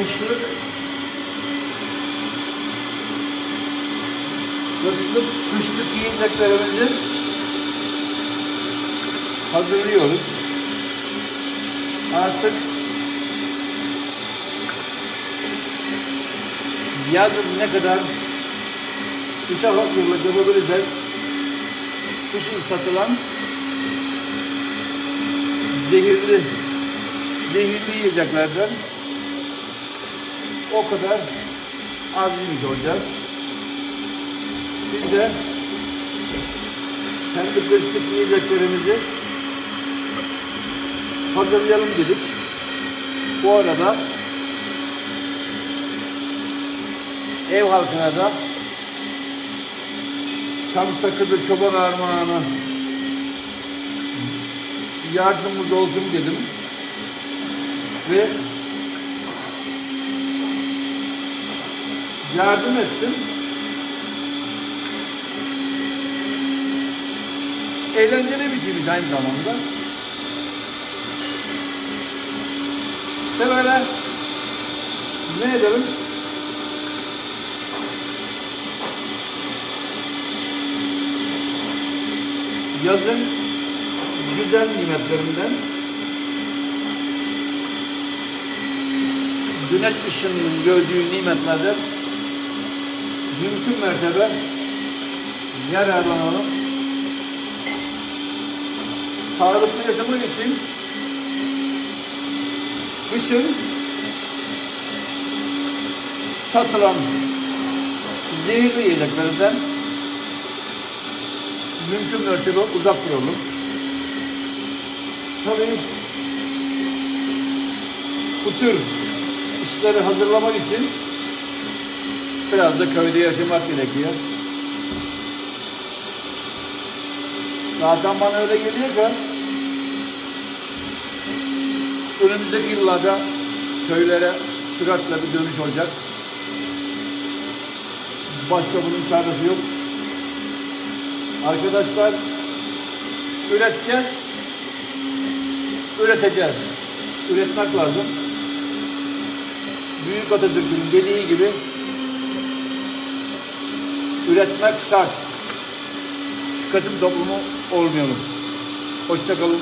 kışlık kışlık, kışlık yiyeceklerimizi hazırlıyoruz. Artık yazın ne kadar kışa hazırlık yapabilirsek kışın satılan zehirli zehirli yiyeceklerden o kadar az yemiş olacak. Biz de kendi kışlık yiyeceklerimizi hazırlayalım dedik. Bu arada ev halkına da çam sakızı çoban armağanı yardımımız olsun dedim. Ve yardım ettim. Eğlenceli bir şeymiş aynı zamanda. İşte böyle ne edelim? Yazın güzel nimetlerinden güneş ışınının gördüğü nimetlerden mümkün mertebe yararlanalım. Sağlıklı yaşamak için kışın satılan zehirli yiyeceklerden mümkün mertebe uzak duralım. Tabii bu tür işleri hazırlamak için biraz da köyde yaşamak gerekiyor. Zaten bana öyle geliyor ki önümüzdeki yıllarda köylere süratle bir dönüş olacak. Başka bunun çaresi yok. Arkadaşlar üreteceğiz, üreteceğiz. Üretmek lazım. Büyük Atatürk'ün dediği gibi üretmek şart. Tüketim toplumu olmayalım. Hoşçakalın.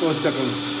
Hoşçakalın.